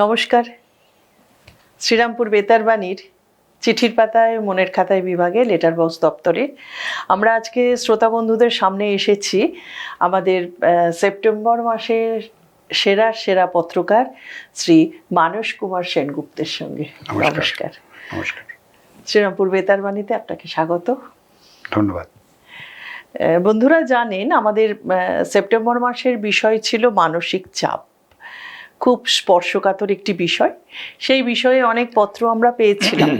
নমস্কার। শ্রীরামপুর বেতারবাণীর চিঠির পাতায় মনের খাতায় বিভাগে লেটার বক্স দপ্তরে। আমরা আজকে শ্রোতা বন্ধুদের সামনে এসেছি আমাদের সেপ্টেম্বর মাসের সেরা সেরা পত্রকার শ্রী মানস কুমার সেনগুপ্তের সঙ্গে। নমস্কার। নমস্কার। নমস্কার। শ্রীরামপুর বেতারবাণীতে আপনাকে স্বাগত। ধন্যবাদ। বন্ধুরা জানেন আমাদের সেপ্টেম্বর মাসের বিষয় ছিল মানসিক চাপ। খুব স্পর্শকাতর একটি বিষয়। সেই বিষয়ে অনেক পত্র আমরা পেয়েছিলাম।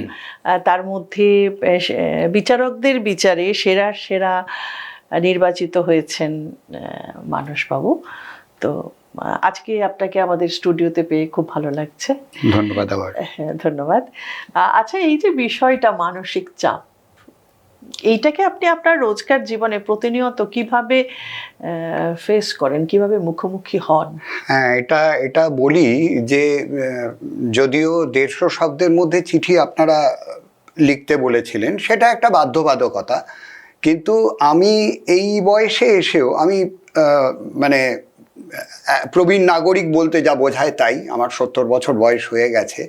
তার মধ্যে বিচারকদের বিচারে সেরা সেরা নির্বাচিত হয়েছেন মানসবাবু। তো আজকে আপনাকে আমাদের স্টুডিওতে পেয়ে খুব ভালো লাগছে। ধন্যবাদ আবার। হ্যাঁ ধন্যবাদ। আচ্ছা এই যে বিষয়টা মানসিক চাপ এইটাকে আপনি আপনার রোজকার জীবনে প্রতিনিয়ত কীভাবে ফেস করেন? কীভাবে মুখোমুখি হন? হ্যাঁ এটা এটা বলি যে যদিও দেড়শো শব্দের মধ্যে চিঠি আপনারা লিখতে বলেছিলেন, সেটা একটা বাধ্যবাধকতা। কিন্তু আমি এই বয়সে এসেও আমি মানে প্রবীণ নাগরিক বলতে যা বোঝায় তাই, আমার সত্তর বছর বয়স হয়ে গেছে।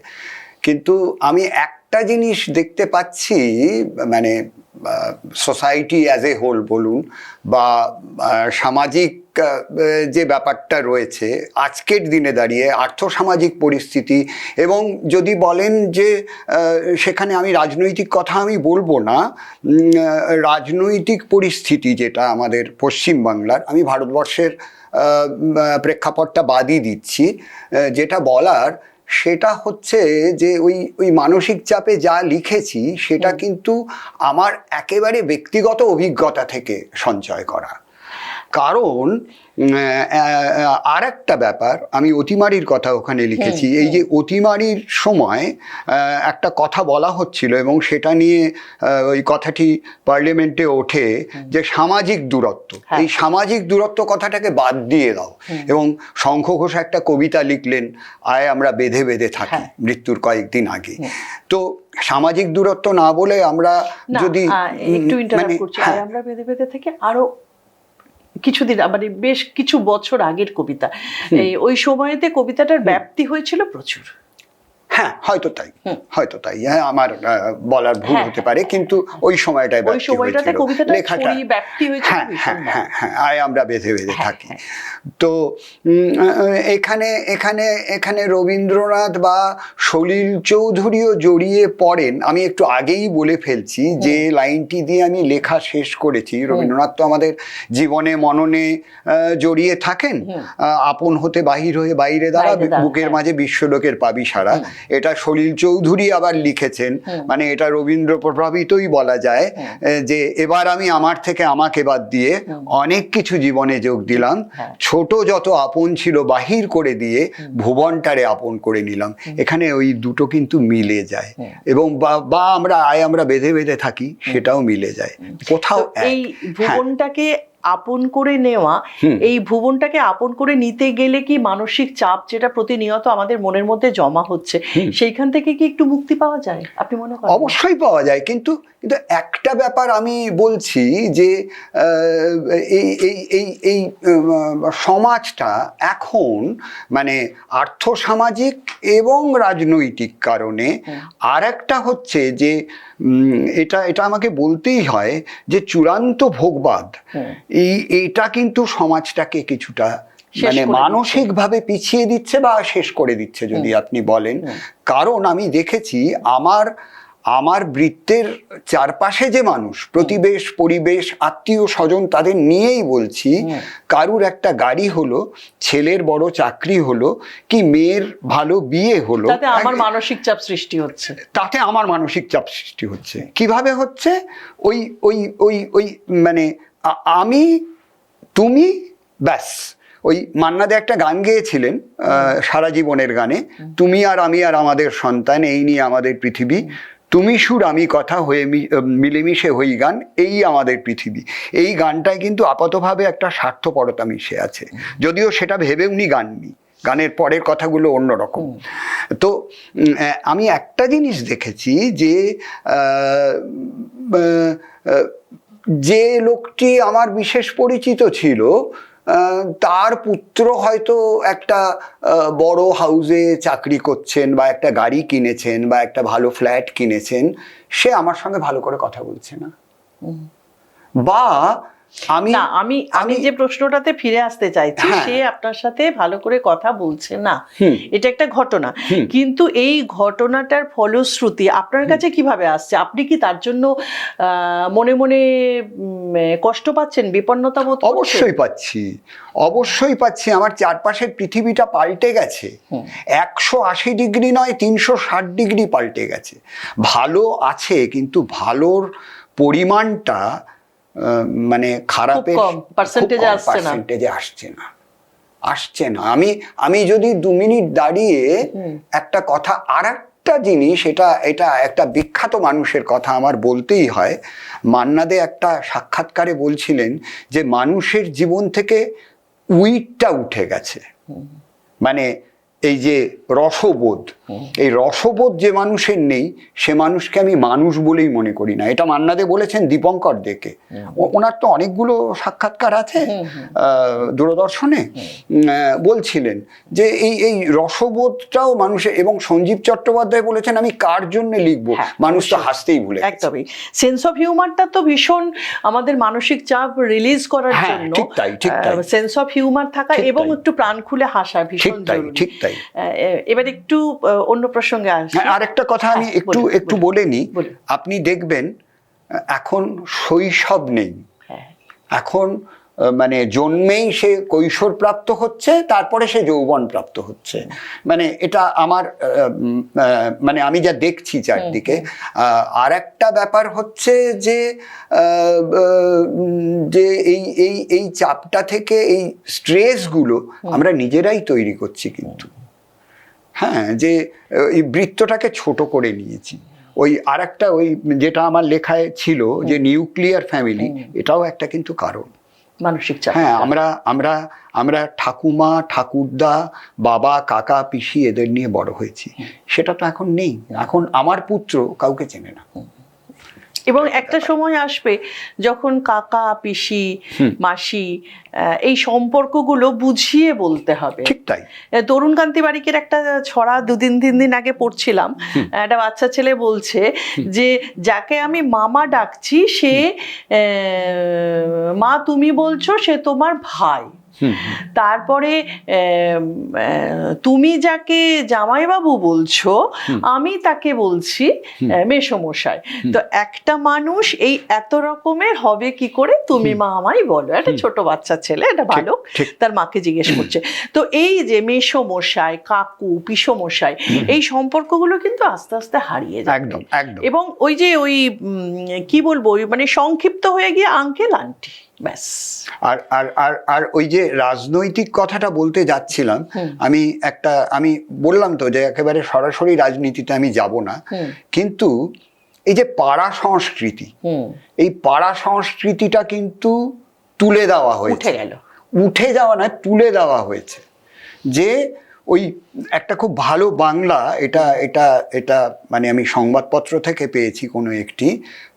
কিন্তু আমি একটা জিনিস দেখতে পাচ্ছি মানে সোসাইটি অ্যাজ এ হোল বলুন বা সামাজিক যে ব্যাপারটা রয়েছে, আজকের দিনে দাঁড়িয়ে আর্থসামাজিক পরিস্থিতি এবং যদি বলেন যে সেখানে আমি রাজনৈতিক কথা আমি বলব না রাজনৈতিক পরিস্থিতি যেটা আমাদের পশ্চিমবাংলার, আমি ভারতবর্ষের প্রেক্ষাপটটা বাদই দিচ্ছি যেটা বলার সেটা হচ্ছে যে ওই ওই মানসিক চাপে যা লিখেছি সেটা কিন্তু আমার একেবারে ব্যক্তিগত অভিজ্ঞতা থেকে সঞ্চয় করা। কারণ আর একটা ব্যাপার আমি অতিমারির কথা ওখানে লিখেছি এই যে অতিমারির সময় একটা কথা বলা হচ্ছিল এবং সেটা নিয়ে ওই কথাটি পার্লামেন্টে ওঠে যে সামাজিক দূরত্ব। হ্যাঁ। এই সামাজিক দূরত্ব কথাটাকে বাদ দিয়ে দাও এবং শঙ্খ ঘোষ একটা কবিতা লিখলেন আয় আমরা বেঁধে বেঁধে থাকি হ্যাঁ। মৃত্যুর কয়েকদিন আগে। তো সামাজিক দূরত্ব না বলে আমরা যদি একটু ইন্টারাপ্ট মানে, করছি হ্যাঁ, আমরা বেঁধে বেঁধে থেকে আরও কিছুদিন মানে বেশ কিছু বছর আগের কবিতা। ওই সময়তে কবিতাটার ব্যাপ্তি হয়েছিল প্রচুর। হ্যাঁ হয়তো তাই। হয়তো তাই। হ্যাঁ আমার বলার ভুল হ্যাঁ, হতে পারে কিন্তু ওই সময়টায়। লেখাটা হ্যাঁ হ্যাঁ হ্যাঁ হ্যাঁ আয় আমরা বেঁধে বেঁধে হ্যাঁ, থাকি। তো এখানে এখানে এখানে রবীন্দ্রনাথ বা সলিল চৌধুরীও জড়িয়ে পড়েন। আমি একটু আগেই বলে ফেলছি যে লাইনটি দিয়ে আমি লেখা শেষ করেছি। রবীন্দ্রনাথ তো আমাদের জীবনে মননে জড়িয়ে থাকেন। আহ, আপন হতে বাহির হয়ে বাইরে দাঁড়া বুকের হ্যাঁ। মাঝে বিশ্বলোকের পাবি সারা এটা সলিল চৌধুরী আবার লিখেছেন। মানে এটা রবীন্দ্র প্রভাবিতই বলা যায় যে এবার আমি আমার থেকে আমাকে বাদ দিয়ে অনেক কিছু জীবনে যোগ দিলাম। হ্যাঁ। ছোট যত আপন ছিল বাহির করে দিয়ে ভুবনটারে আপন করে নিলাম। এখানে ওই দুটো কিন্তু মিলে যায়। এবং বা- আমরা আয় আমরা বেঁধে বেঁধে থাকি সেটাও মিলে যায়। কোথাও এই হ্যাঁ। ভুবনটাকে আপন করে নেওয়া এই ভুবনটাকে আপন করে নিতে গেলে কি মানসিক চাপ যেটা প্রতিনিয়ত আমাদের মনের মধ্যে জমা হচ্ছে সেইখান থেকে কি একটু মুক্তি পাওয়া যায়? আপনি মনে করেন? অবশ্যই পাওয়া যায় কিন্তু কিন্তু একটা ব্যাপার আমি বলছি যে এই এই এই এই সমাজটা এখন মানে আর্থসামাজিক এবং রাজনৈতিক কারণে আর একটা হচ্ছে যে এটা এটা আমাকে বলতেই হয় যে চূড়ান্ত ভোগবাদ এই এটা কিন্তু সমাজটাকে কিছুটা মানে মানসিকভাবে পিছিয়ে দিচ্ছে বা শেষ করে দিচ্ছে যদি আপনি বলেন। কারণ আমি দেখেছি আমার আমার বৃত্তের চারপাশে যে মানুষ প্রতিবেশ পরিবেশ আত্মীয় স্বজন তাদের নিয়েই বলছি কারুর একটা গাড়ি হলো ছেলের বড় চাকরি হলো কি মেয়ের ভালো বিয়ে হলো তাতে আমার মানসিক চাপ সৃষ্টি হচ্ছে। তাতে আমার মানসিক চাপ সৃষ্টি হচ্ছে। কীভাবে হচ্ছে? ওই ওই ওই ওই মানে আমি তুমি ব্যাস। ওই মান্নাদে একটা গান গেয়েছিলেন আহ, সারা জীবনের গানে তুমি আর আমি আর আমাদের সন্তান এই নিয়ে আমাদের পৃথিবী। তুমি সুর, আমি কথা হয়ে মিলেমিশে হই গান, এই আমাদের পৃথিবী। এই গানটায় কিন্তু আপাতভাবে একটা স্বার্থপরতা মিশে আছে। যদিও সেটা ভেবে উনি গাননি। গানের পরের কথাগুলো অন্যরকম। তো আমি একটা জিনিস দেখেছি যে যে লোকটি আমার বিশেষ পরিচিত ছিল তার পুত্র হয়তো একটা বড় হাউসে চাকরি করছেন বা একটা গাড়ি কিনেছেন বা একটা ভালো ফ্ল্যাট কিনেছেন সে আমার সঙ্গে ভালো করে কথা বলছে না। বা আমি না আমি আমি যে প্রশ্নটাতে ফিরে আসতে চাইছি হ্যাঁ। সে আপনার সাথে ভালো করে কথা বলছে না। এটা একটা ঘটনা। কিন্তু এই ঘটনাটার ফলশ্রুতি আপনার কাছে কীভাবে আসছে? আপনি কি তার জন্য মনে মনে কষ্ট পাচ্ছেন বিপন্নতা বোধ অবশ্যই পাচ্ছি। অবশ্যই পাচ্ছি। আমার চারপাশের পৃথিবীটা পাল্টে গেছে। একশো আশি ডিগ্রি নয় তিনশো ষাট ডিগ্রি পাল্টে গেছে। ভালো আছে কিন্তু ভালোর পরিমাণটা মানে খারাপের কম, আসছে না। পার্সেন্টেজে আসছে না। আসছে না। আমি আমি যদি দু মিনিট দাঁড়িয়ে একটা কথা আর একটা জিনিস এটা এটা একটা বিখ্যাত মানুষের কথা আমার বলতেই হয়। মান্নাদে একটা সাক্ষাৎকারে বলছিলেন যে মানুষের জীবন থেকে উইটটা উঠে গেছে। মানে এই যে রসবোধ এই রসবোধ যে মানুষের নেই সে মানুষকে আমি মানুষ বলেই মনে করি না। এটা মান্নাদে বলেছেন দীপঙ্কর দেকে। ওনার তো অনেকগুলো সাক্ষাৎকার আছে দূরদর্শনে। বলছিলেন যে এই এই রসবোধটাও মানুষের এবং সঞ্জীব চট্টোপাধ্যায় বলেছেন আমি কার জন্য লিখব? হ্যাঁ, মানুষ তো হাসতেই ভুলে। একদমই। সেন্স অফ হিউমারটা তো ভীষণ আমাদের মানসিক চাপ রিলিজ করার হ্যাঁ, জন্য। ঠিক ঠিক। সেন্স অফ হিউমার থাকা এবং একটু প্রাণ খুলে হাসা ঠিক ভীষণ তাই ঠিক তাই। এবার একটু অন্য প্রসঙ্গে আসি। হ্যাঁ আরেকটা কথা আমি হ্যাঁ, একটু একটু বলে নিই আপনি দেখবেন এখন শৈশব নেই। হ্যাঁ, এখন মানে জন্মেই সে কৈশোর প্রাপ্ত হচ্ছে তারপরে সে যৌবন প্রাপ্ত হচ্ছে। মানে এটা আমার মানে আমি যা দেখছি চারদিকে আর একটা ব্যাপার হচ্ছে যে যে এই এই এই চাপটা থেকে এই স্ট্রেসগুলো আমরা নিজেরাই তৈরি করছি কিন্তু। হ্যাঁ যে ওই এই বৃত্তটাকে ছোট করে নিয়েছি। ওই আর একটা ওই যেটা আমার লেখায় ছিল যে নিউক্লিয়ার ফ্যামিলি এটাও একটা কিন্তু কারণ। মানসিক চাপ। হ্যাঁ আমরা আমরা আমরা ঠাকুমা ঠাকুরদা বাবা কাকা পিসি এদের নিয়ে বড় হয়েছি। সেটা তো এখন নেই। এখন আমার পুত্র কাউকে চেনে না। এবং একটা সময় আসবে যখন কাকা পিসি মাসি এই সম্পর্কগুলো বুঝিয়ে বলতে হবে। ঠিক তাই। তরুণ কান্তি বারিকের একটা ছড়া দুদিন তিন দিন আগে পড়ছিলাম। একটা বাচ্চা ছেলে বলছে যে যাকে আমি মামা ডাকছি সে মা তুমি বলছো সে তোমার ভাই। তারপরে তুমি যাকে জামাইবাবু বলছো আমি তাকে বলছি মেসোমশাই। তো একটা মানুষ এই এত রকমের হবে কি করে? তুমি মা আমায় বলো। একটা ছোট বাচ্চা ছেলে একটা বালক তার মাকে জিজ্ঞেস করছে। তো এই যে মেসোমশাই কাকু পিসোমশাই এই সম্পর্কগুলো কিন্তু আস্তে আস্তে হারিয়ে যায় একদম একদম। এবং ওই যে ওই উম, কি বলব? মানে সংক্ষিপ্ত হয়ে গিয়ে আঙ্কেল আন্টি ব্যাস। আর আর আর আর ওই যে রাজনৈতিক কথাটা বলতে যাচ্ছিলাম আমি একটা আমি বললাম তো যে একেবারে সরাসরি রাজনীতিতে আমি যাব না। কিন্তু এই যে পাড়া সংস্কৃতি এই পাড়া সংস্কৃতিটা কিন্তু তুলে দেওয়া হয়েছে। উঠে গেল। উঠে যাওয়া না তুলে দেওয়া হয়েছে। যে ওই একটা খুব ভালো বাংলা এটা এটা এটা মানে আমি সংবাদপত্র থেকে পেয়েছি কোনো একটি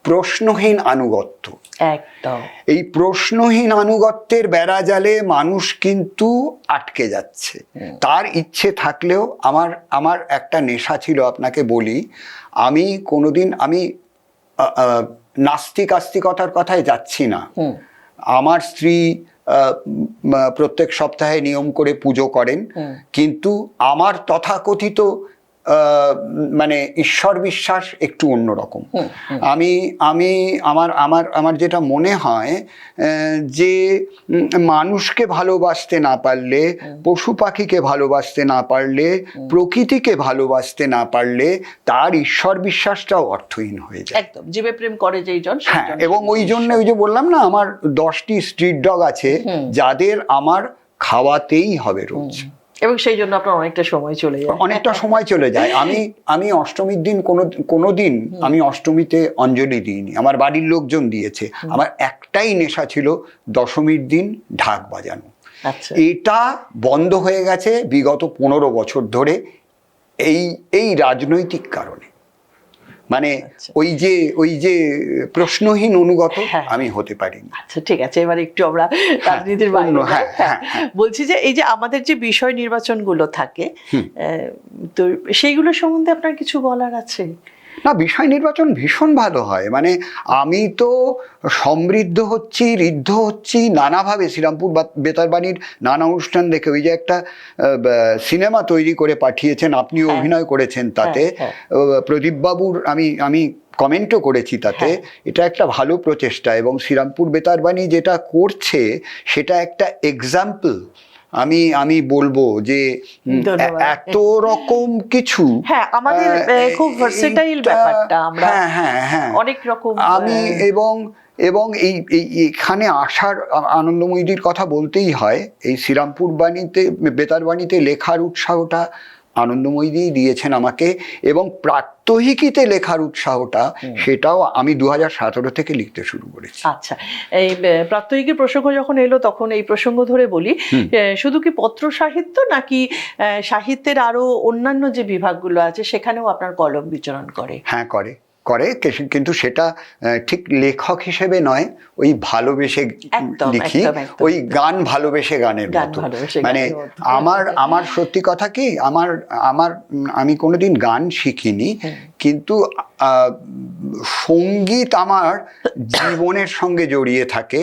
প্রশ্নহীন আনুগত্য। একদম। এই প্রশ্নহীন আনুগত্যের বেড়াজালে মানুষ কিন্তু আটকে যাচ্ছে। তার ইচ্ছে থাকলেও আমার আমার একটা নেশা ছিল আপনাকে বলি আমি কোনোদিন আমি নাস্তিক আস্তিকতার কথায় যাচ্ছি না। আমার স্ত্রী প্রত্যেক সপ্তাহে নিয়ম করে পুজো করেন। কিন্তু আমার তথাকথিত মানে ঈশ্বর বিশ্বাস একটু অন্যরকম। আমি আমি আমার আমার আমার যেটা মনে হয় যে মানুষকে ভালোবাসতে না পারলে পশু পাখিকে ভালোবাসতে না পারলে প্রকৃতিকে ভালোবাসতে না পারলে তার ঈশ্বর বিশ্বাসটাও অর্থহীন হয়ে যায়। একদম জীবে প্রেম করে যেই জন হ্যাঁ এবং ওই জন্য ওই যে বললাম না আমার দশটি স্ট্রিট ডগ আছে যাদের আমার খাওয়াতেই হবে রোজ। এবং সেই জন্য আপনার অনেকটা সময় চলে যায়। অনেকটা সময় চলে যায়। আমি আমি অষ্টমীর দিন কোনো কোনো দিন আমি অষ্টমীতে অঞ্জলি দিইনি। আমার বাড়ির লোকজন দিয়েছে। আমার একটাই নেশা ছিল দশমীর দিন ঢাক বাজানো। আচ্ছা। এটা বন্ধ হয়ে গেছে বিগত পনেরো বছর ধরে এই এই রাজনৈতিক কারণে। মানে আচ্ছা। ওই যে ওই যে প্রশ্নহীন অনুগত হ্যাঁ। আমি হতে পারি আচ্ছা ঠিক আছে এবার একটু আমরা রাজনীতির হ্যাঁ, হ্যাঁ, হ্যাঁ, বলছি যে এই যে আমাদের যে বিষয় নির্বাচনগুলো থাকে আহ, তো সেইগুলো সম্বন্ধে আপনার কিছু বলার আছে? না বিষয় নির্বাচন ভীষণ ভালো হয় মানে আমি তো সমৃদ্ধ হচ্ছি ঋদ্ধ হচ্ছি নানাভাবে শ্রীরামপুর বা- বেতারবাণীর নানা অনুষ্ঠান দেখে ওই যে একটা সিনেমা তৈরি করে পাঠিয়েছেন আপনিও হ্যাঁ। অভিনয় করেছেন তাতে প্রদীপবাবুর আমি আমি কমেন্টও করেছি তাতে হ্যাঁ। এটা একটা ভালো প্রচেষ্টা এবং শ্রীরামপুর বেতারবাণী যেটা করছে সেটা একটা এক্সাম্পল আমি আমি বলব যে এত রকম কিছু হ্যাঁ আমাদের খুব ভার্সেটাইল ব্যাপারটা আমরা হ্যাঁ হ্যাঁ হ্যাঁ। অনেক রকম আমি এবং এবং এই এই- এখানে আসার আনন্দময়ীদের আনন্দময়ীর কথা বলতেই হয় এই শ্রীরামপুর বাণীতে বেতার বাণীতে লেখার উৎসাহটা আনন্দময়ী দিয়েছেন আমাকে এবং প্রাত্যহিকীতে লেখার উৎসাহটা সেটাও আমি দু হাজার সতেরো থেকে লিখতে শুরু করেছি। আচ্ছা এই প্রাত্যহিকীর প্রসঙ্গ যখন এলো তখন এই প্রসঙ্গ ধরে বলি শুধু কি পত্র সাহিত্য নাকি সাহিত্যের আরও অন্যান্য যে বিভাগগুলো আছে সেখানেও আপনার কলম বিচরণ করে? হ্যাঁ করে। করে কিন্তু সেটা ঠিক লেখক হিসেবে নয় ওই ভালোবেসে লিখি। ওই গান ভালোবেসে গানের মতো। মানে আমার আমার সত্যি কথা কি আমার আমার আমি কোনোদিন গান শিখিনি কিন্তু আহ, সংগীত আমার জীবনের সঙ্গে জড়িয়ে থাকে।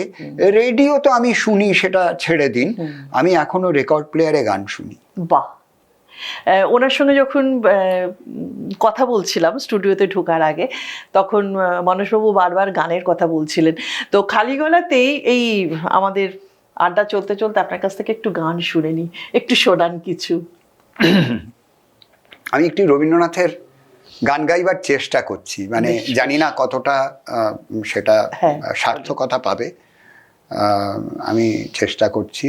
রেডিও তো আমি শুনি সেটা ছেড়ে দিন। আমি এখনও রেকর্ড প্লেয়ারে গান শুনি। বাহ! ওনার সঙ্গে যখন কথা বলছিলাম স্টুডিওতে ঢোকার আগে তখন মানসবাবু বারবার গানের কথা বলছিলেন। তো খালি গলাতেই এই আমাদের আড্ডা চলতে চলতে আপনার কাছ থেকে একটু গান শুনে নি একটু শোনান কিছু। আমি একটি রবীন্দ্রনাথের গান গাইবার চেষ্টা করছি মানে জানি না কতটা সেটা হ্যাঁ, সার্থকতা পাবে আমি চেষ্টা করছি।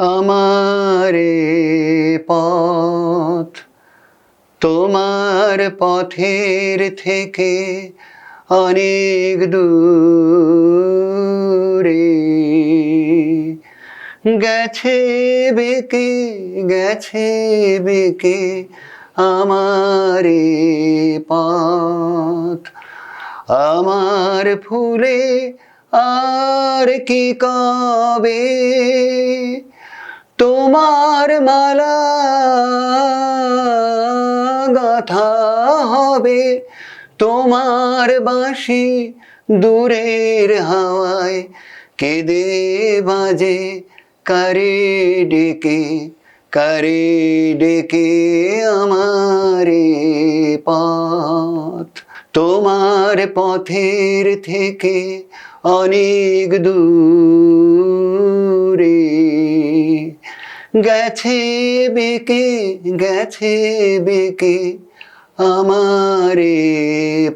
আমারে পথ, তোমার পথের থেকে অনেক দূরে। গেছে বেকে গেছে বেকে আমারে পথ, আমার ফুলে আর কি কবে তোমার মালা গাথা হবে। তোমার বাঁশি দূরের হাওয়ায় কেঁদে বাজে, কারে ডেকে কারে ডেকে আমারে পথ। তোমার পথের থেকে অনেক দূরে গেছে বেকে গেছে বেকে আমারে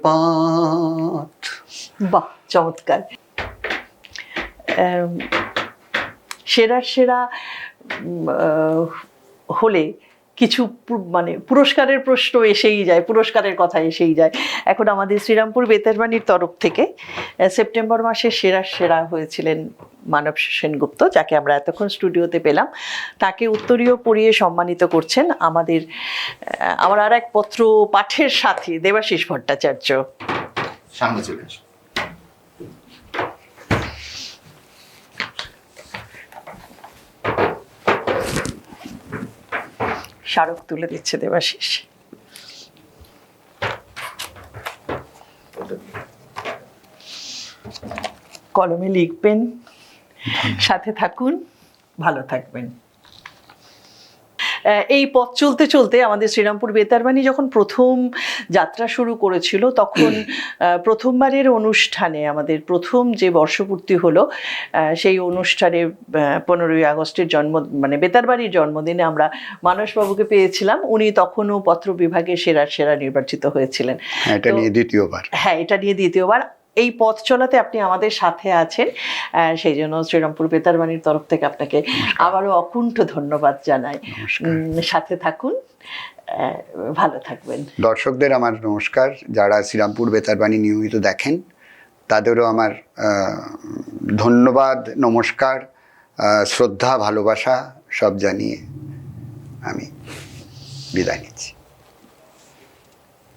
পথ। বাহ চমৎকার। সেরা সেরা হলে কিছু মানে পুরস্কারের প্রশ্ন এসেই যায়, পুরস্কারের কথা এসেই যায়। এখন আমাদের শ্রীরামপুর বেতারবাণীর তরফ থেকে সেপ্টেম্বর মাসে সেরা সেরা হয়েছিলেন মানব সেনগুপ্ত, যাকে আমরা এতক্ষণ স্টুডিওতে পেলাম। তাকে উত্তরীয় পড়িয়ে সম্মানিত করছেন আমাদের আমার আর এক পত্র পাঠের সাথী দেবাশিস ভট্টাচার্য। সামনে চলে স্মারক তুলে দিচ্ছে দেবাশিস। কলমে লিখবেন সাথে থাকুন ভালো থাকবেন। এই পথ চলতে চলতে আমাদের শ্রীরামপুর বেতারবাণী যখন প্রথম যাত্রা শুরু করেছিল তখন প্রথমবারের অনুষ্ঠানে আমাদের প্রথম যে বর্ষপূর্তি হলো সেই অনুষ্ঠানে পনেরোই আগস্টের জন্ম মানে বেতারবাড়ির জন্মদিনে আমরা মানসবাবুকে পেয়েছিলাম। উনি তখনও পত্র বিভাগে সেরা সেরা নির্বাচিত হয়েছিলেন। হ্যাঁ, এটা নিয়ে দ্বিতীয়বার। হ্যাঁ এটা নিয়ে দ্বিতীয়বার। এই পথ চলাতে আপনি আমাদের সাথে আছেন। সেই জন্য শ্রীরামপুর বেতারবাণীর তরফ থেকে আপনাকে আবারও অকুণ্ঠ ধন্যবাদ জানাই। সাথে থাকুন। ভালো থাকবেন। দর্শকদের আমার নমস্কার। যারা শ্রীরামপুর বেতারবাণী নিয়মিত দেখেন তাদেরও আমার ধন্যবাদ নমস্কার শ্রদ্ধা ভালোবাসা সব জানিয়ে আমি বিদায় নিচ্ছি।